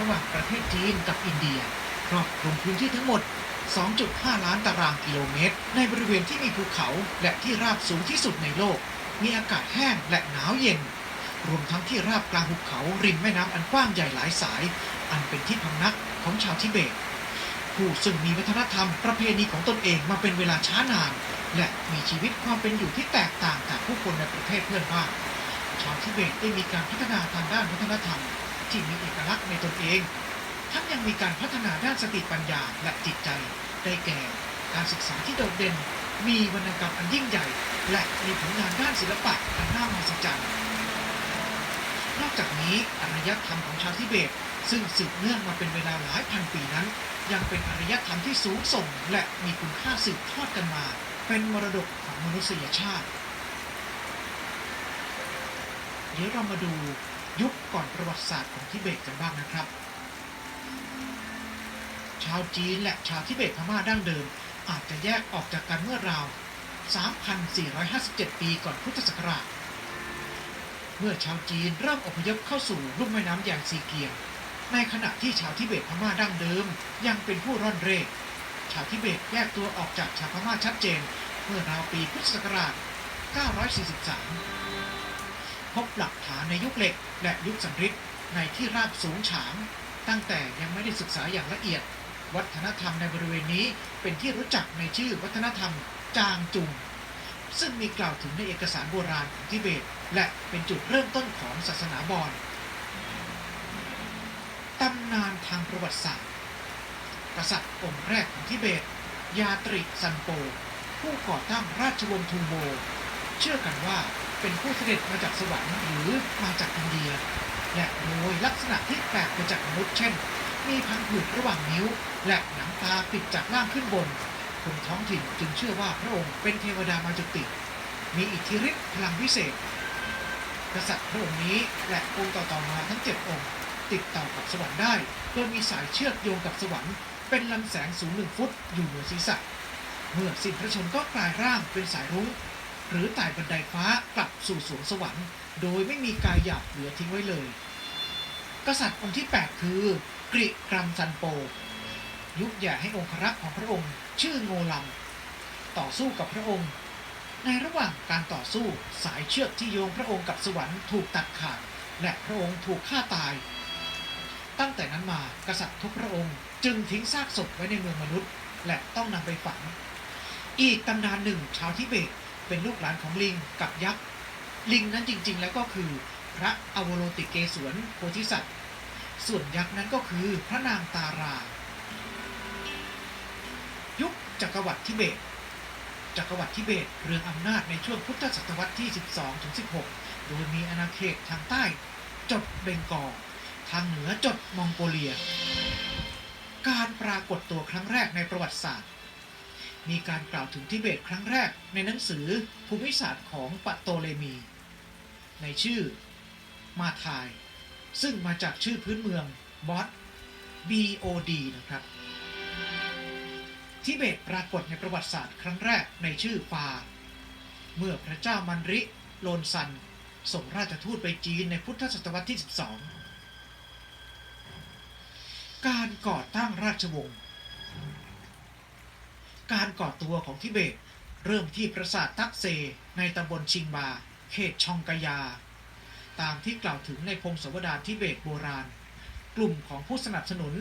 ระหว่างประเทศจีนกับอินเดียครอบคลุมพื้นที่ทั้งหมด 2.5 ล้านตารางกิโลเมตร ในบริเวณที่มีภูเขาและที่ราบสูงที่สุดในโลก มีอากาศแห้งและหนาวเย็น รวมทั้งที่ราบกลางภูเขาริมแม่น้ำอันกว้างใหญ่หลายสาย อันเป็นที่พำนักของชาวทิเบต ผู้ซึ่งมีวัฒนธรรมประเพณีของตนเองมาเป็นเวลาช้านาน และมีชีวิตความเป็นอยู่ที่แตกต่างจากผู้คนในประเทศเพื่อนบ้านชาวทิเบตได้มีการพัฒนาทางด้านวัฒนธรรม ที่มีเอกลักษณ์ในตนเอง ทั้งยังมีการพัฒนาด้านสติปัญญาและจิตใจ ได้แก่ การศึกษาที่โดดเด่น มีวรรณกรรมอันยิ่งใหญ่ และมีผลงานด้านศิลปะอันน่ามหัศจรรย์นอกจากนี้อารยธรรมของชาวทิเบต ซึ่งสืบเนื่องมาเป็นเวลาหลายพันปีนั้น ยังเป็นอารยธรรมที่สูงส่ง และมีคุณค่าสืบทอดกันมา เป็นมรดกของมนุษยชาติ เดี๋ยวเรามาดู ยุคก่อนประวัติศาสตร์ของทิเบตกันบ้างนะครับ ชาวจีนและชาวทิเบตพม่าดั้งเดิม อาจจะแยกออกจากกันเมื่อราว 3,457 ปีก่อนพุทธศักราช เมื่อชาวจีนเริ่มอพยพเข้าสู่ลุ่มแม่น้ำยางซีเกียง ในขณะที่ชาวทิเบตพม่าดั้งเดิม ยังเป็นผู้ร่อนเร่ชาวทิเบตแยกตัวออกจากชาวพม่าชัดเจน เมื่อราวปีพุทธศักราช 943 พบหลักฐานในยุคเหล็ก และยุคสันริดในที่ราบสูงฉาง ตั้งแต่ยังไม่ได้ศึกษาอย่างละเอียด วัฒนธรรมในบริเวณนี้เป็นที่รู้จักในชื่อวัฒนธรรมจางจุง ซึ่งมีกล่าวถึงในเอกสารโบราณของทิเบต และเป็นจุดเริ่มต้นของศาสนาบอนตำนานทางประวัติศาสตร์ กษัตริย์องค์แรกของทิเบต ยาตริซันโป ผู้ก่อตั้งราชวงศ์ทูโบ เชื่อกันว่า เป็นผู้เสด็จมาจากสวรรค์หรือมาจากอินเดีย และโดยลักษณะที่แปลกไปจากมนุษย์เช่น มีพังผืดระหว่างนิ้ว และหนังตาปิดจากล่างขึ้นบน คนท้องถิ่นจึงเชื่อว่าพระองค์เป็นเทวดามาจุติ มีอิทธิฤทธิ์พลังวิเศษ กษัตริย์พระองค์นี้และองค์ต่อๆมาทั้งเจ็ดองค์ ติดต่อกับสวรรค์ได้โดยมีสายเชือกโยงกับสวรรค์เป็นลำแสงสูงหนึ่งฟุตอยู่เหนือศีรษะ เมื่อสิ้นพระชนก็กลายร่างเป็นสายรุ้ง หรือไต่บันไดฟ้ากลับสู่สวงสวรรค์ โดยไม่มีกายหยาบเหลือทิ้งไว้เลย กษัตริย์องค์ที่ 8 คือกริกรัมซันโป ยุคใหญ่ให้องครักษ์ของพระองค์ชื่อโงลัมต่อสู้กับพระองค์ ในระหว่างการต่อสู้สายเชือกที่โยงพระองค์กับสวรรค์ถูกตัดขาด และพระองค์ถูกฆ่าตาย ตั้งแต่นั้นมากษัตริย์ทุกพระองค์จึงทิ้งซากศพไว้ในเมืองมนุษย์ และต้องนำไปฝัง อีกตำนานหนึ่งชาวทิเบต เป็นลูกหลานของลิงกับยักษ์ ลิงนั้นจริงๆ แล้วก็คือพระอวโลติเกศวนโพธิสัตว์ ส่วนยักษ์นั้นก็คือพระนางตารา ยุคจักรวรรดิทิเบต จักรวรรดิทิเบตเรืองอำนาจในช่วงพุทธศตวรรษที่ 12 ถึง 16 โดยมีอาณาเขตทางใต้จดเบงกอลทางเหนือจดมองโกเลีย การปรากฏตัวครั้งแรกในประวัติศาสตร์ มีการกล่าวถึงทิเบตครั้งแรกในหนังสือภูมิศาสตร์ของปะโตเลมี ในชื่อ มาทาย ซึ่งมาจากชื่อพื้นเมืองบอส BOD นะครับ ทิเบตปรากฏในประวัติศาสตร์ครั้งแรกในชื่อฟา เมื่อพระเจ้ามันริ โลนซัน ส่งราชทูตไปจีนในพุทธศตวรรษที่ 12 การก่อตั้งราชวงศ์ การก่อตัวของทิเบต เริ่มที่ปราสาทตักเซในตำบลชิงบา เขตชองกยา ตามที่กล่าวถึงในพงศาวดารทิเบตโบราณ กลุ่มของผู้สนับสนุน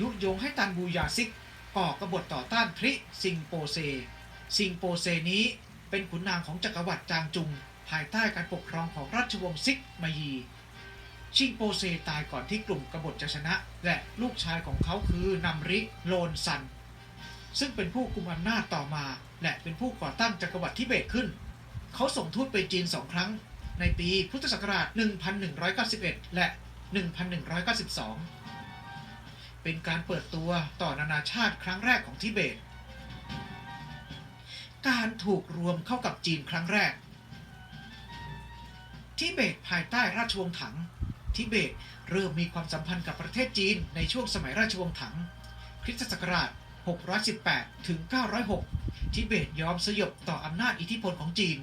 ยุยงให้ตันบูยาซิก ก่อกบฏต่อต้านทริซิงโปเซ ซิงโปเซนี้เป็นขุนนางของจักรวรรดิจางจุง ภายใต้การปกครองของราชวงศ์ซิกมายีชิงโปเซตายก่อนที่กลุ่มกบฏจะชนะ และลูกชายของเขาคือนำริโลนซัน ซึ่งเป็นผู้กุมอำนาจต่อมา และเป็นผู้ก่อตั้งจักรวรรดิทิเบตขึ้น เขาส่งทูตไปจีนสองครั้ง ในปีพุทธศักราช 1191 และ 1192 เป็นการเปิดตัวต่อนานาชาติครั้งแรกของทิเบต การถูกรวมเข้ากับจีนครั้งแรก ทิเบตภายใต้ราชวงศ์ถัง ทิเบตเริ่มมีความสัมพันธ์กับประเทศจีนในช่วงสมัยราชวงศ์ถัง คริสตศักราช 618 ถึง 906 ทิเบตยอมสยบต่ออำนาจอิทธิพลของจีน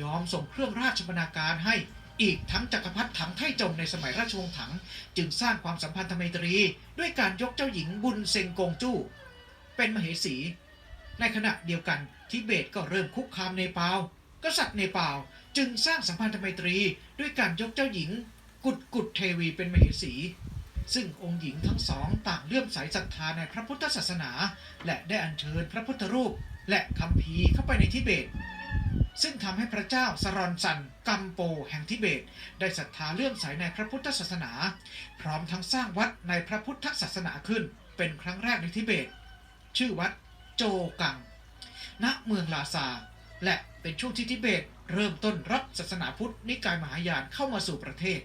ยอมส่งเครื่องราชบรรณาการให้อีกทั้งจักรพรรดิถังไทจงในสมัยราชวงศ์ถัง จึงสร้างความสัมพันธไมตรี ด้วยการยกเจ้าหญิงบุญเซงกงจู้ เป็นมเหสี ในขณะเดียวกันทิเบตก็เริ่มคุกคามเนปาลกษัตริย์เนปาลจึงสร้างสัมพันธไมตรี ด้วยการยกเจ้าหญิง กุดกุดเทวีเป็นมเหสี ซึ่งองค์หญิงทั้งสองต่างเลื่อมใสศรัทธาในพระพุทธศาสนา และได้อัญเชิญพระพุทธรูป และคัมภีร์เข้าไปในทิเบต ซึ่งทำให้พระเจ้าสรอนซันกัมโปแห่งทิเบต ได้ศรัทธาเลื่อมใสในพระพุทธศาสนา พร้อมทั้งสร้างวัดในพระพุทธศาสนาขึ้น เป็นครั้งแรกในทิเบต ชื่อวัดโจกัง ณเมืองลาซา และเป็นช่วงที่ทิเบต เริ่มต้นรับศาสนาพุทธนิกายมหายานเข้ามาสู่ประเทศ